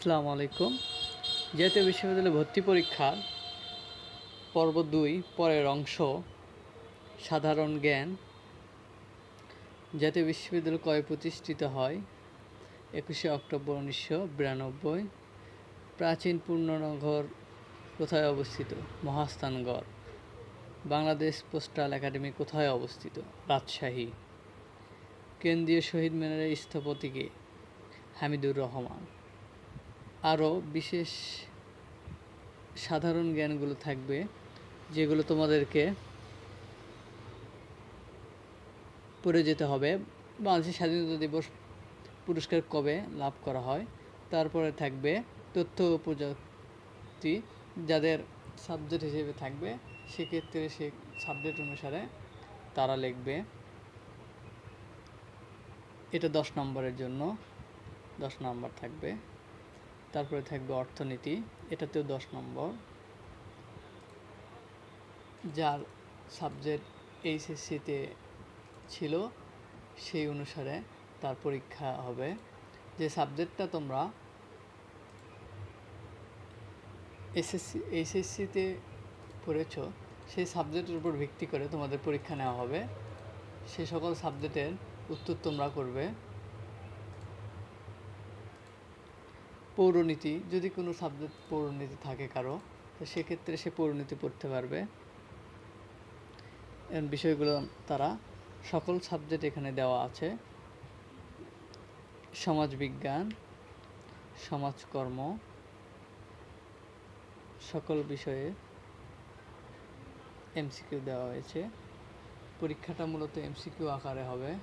আসসালামু আলাইকুম। জাতীয় বিশ্ববিদ্যালয় ভর্তি পরীক্ষার পর্ব দুই, পরের অংশ, সাধারণ জ্ঞান। জাতীয় বিশ্ববিদ্যালয় কবে প্রতিষ্ঠিত হয়? একুশে অক্টোবর উনিশশো বিরানব্বই। প্রাচীন পূর্ণনগর কোথায় অবস্থিত? মহাস্থানগড়। বাংলাদেশ পোস্টাল একাডেমি কোথায় অবস্থিত? রাজশাহী। কেন্দ্রীয় শহীদ মিনারের স্থপতিকে হামিদুর রহমান। আরও বিশেষ সাধারণ জ্ঞানগুলো থাকবে, যেগুলো তোমাদেরকে পড়ে যেতে হবে। বাংলাদেশের স্বাধীনতা দিবস পুরস্কার কবে লাভ করা হয়, তারপরে থাকবে তথ্য প্রযুক্তি, যাদের সাবজেক্ট হিসেবে থাকবে, সেক্ষেত্রে সে সাবজেক্ট অনুসারে তারা লিখবে। এটা দশ নম্বরের জন্য দশ নম্বর থাকবে। তারপরে থাকবে অর্থনীতি, এটাতেও দশ নম্বর। যার সাবজেক্ট এইচএসসিতে ছিল, সেই অনুসারে তার পরীক্ষা হবে। যে সাবজেক্টটা তোমরা এসএসসি এইচএসসিতে পড়েছ, সেই সাবজেক্টের উপর ভিত্তি করে তোমাদের পরীক্ষা নেওয়া হবে। সে সকল সাবজেক্টের উত্তর তোমরা করবে। পৌরনীতি, যদি কোনো সাবজেক্ট পৌরনীতি থাকে কারও, তো সেক্ষেত্রে সে পৌরনীতি পড়তে পারবে। বিষয়গুলো তারা, সকল সাবজেক্ট এখানে দেওয়া আছে। সমাজবিজ্ঞান, সমাজকর্ম, সকল বিষয়ে এমসিকিউ দেওয়া হয়েছে। পরীক্ষাটা মূলত এমসিকিউ আকারে হবে।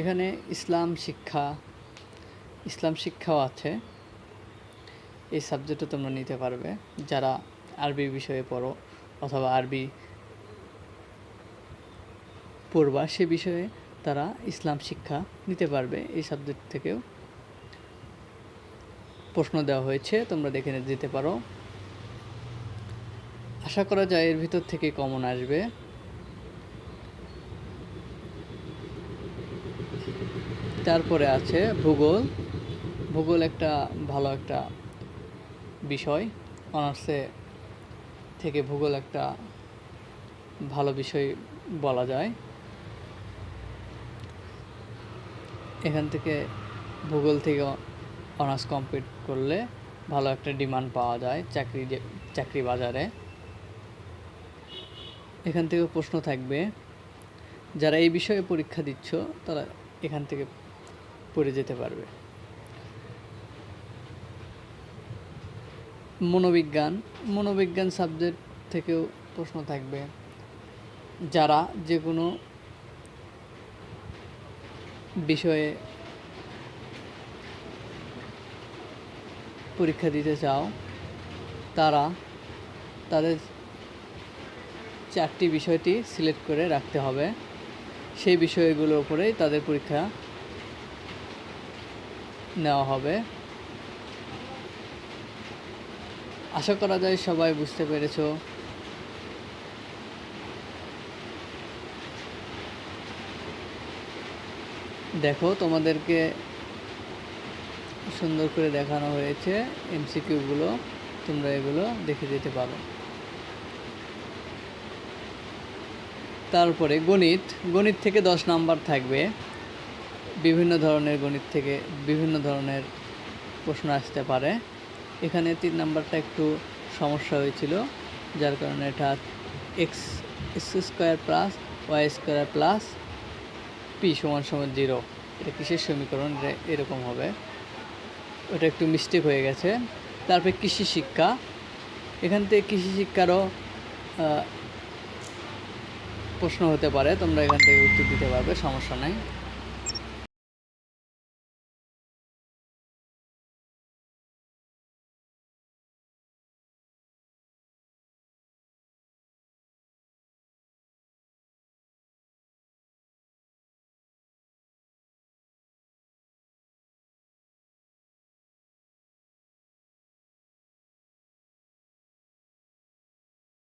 এখানে ইসলাম শিক্ষা, ইসলাম শিক্ষাও আছে। এই সাবজেক্টও তোমরা নিতে পারবে। যারা আরবি বিষয়ে পড়ো অথবা আরবি পড়বা সে বিষয়ে তারা ইসলাম শিক্ষা নিতে পারবে। এই সাবজেক্ট থেকেও প্রশ্ন দেওয়া হয়েছে, তোমরা দেখে দিতে পারো। আশা করা যায় এর ভিতর থেকে কমন আসবে। তারপরে আছে ভূগোল। ভূগোল একটা ভালো একটা বিষয়। অনার্সে থেকে ভূগোল একটা ভালো বিষয় বলা যায়। এখান থেকে ভূগোল থেকে অনার্স কমপ্লিট করলে ভালো একটা ডিমান্ড পাওয়া যায় চাকরি চাকরি বাজারে। এখান থেকে প্রশ্ন থাকবে, যারা এই বিষয়ে পরীক্ষা দিচ্ছ, তারা এখান থেকে পড়ে যেতে পারবে। মনোবিজ্ঞান মনোবিজ্ঞান সাবজেক্ট থেকেও প্রশ্ন থাকবে। যারা যে কোনো বিষয়ে পরীক্ষা দিতে চাও, তারা তাদের চারটি বিষয়টি সিলেক্ট করে রাখতে হবে। সেই বিষয়গুলোর উপরেই তাদের পরীক্ষা নেওয়া হবে। আশা করা যায় সবাই বুঝতে পেরেছ। দেখো, তোমাদেরকে সুন্দর করে দেখানো হয়েছে এমসিকিউগুলো। তোমরা এগুলো দেখে যেতে পারো। তারপরে গণিত। গণিত থেকে দশ নাম্বার থাকবে। বিভিন্ন ধরনের গণিত থেকে বিভিন্ন ধরনের প্রশ্ন আসতে পারে। এখানে তিন নাম্বারটা একটু সমস্যা হয়েছিল, যার কারণে এটা x x square plus y square plus p সমান সমান জিরো। এটা কিসের সমীকরণ? এরকম হবে। ওটা একটু মিস্টেক হয়ে গেছে। তারপরে কৃষি শিক্ষা। এখান থেকে কৃষি শিক্ষারও প্রশ্ন হতে পারে। তোমরা এখান থেকে উত্তর দিতে পারবে, সমস্যা নাই।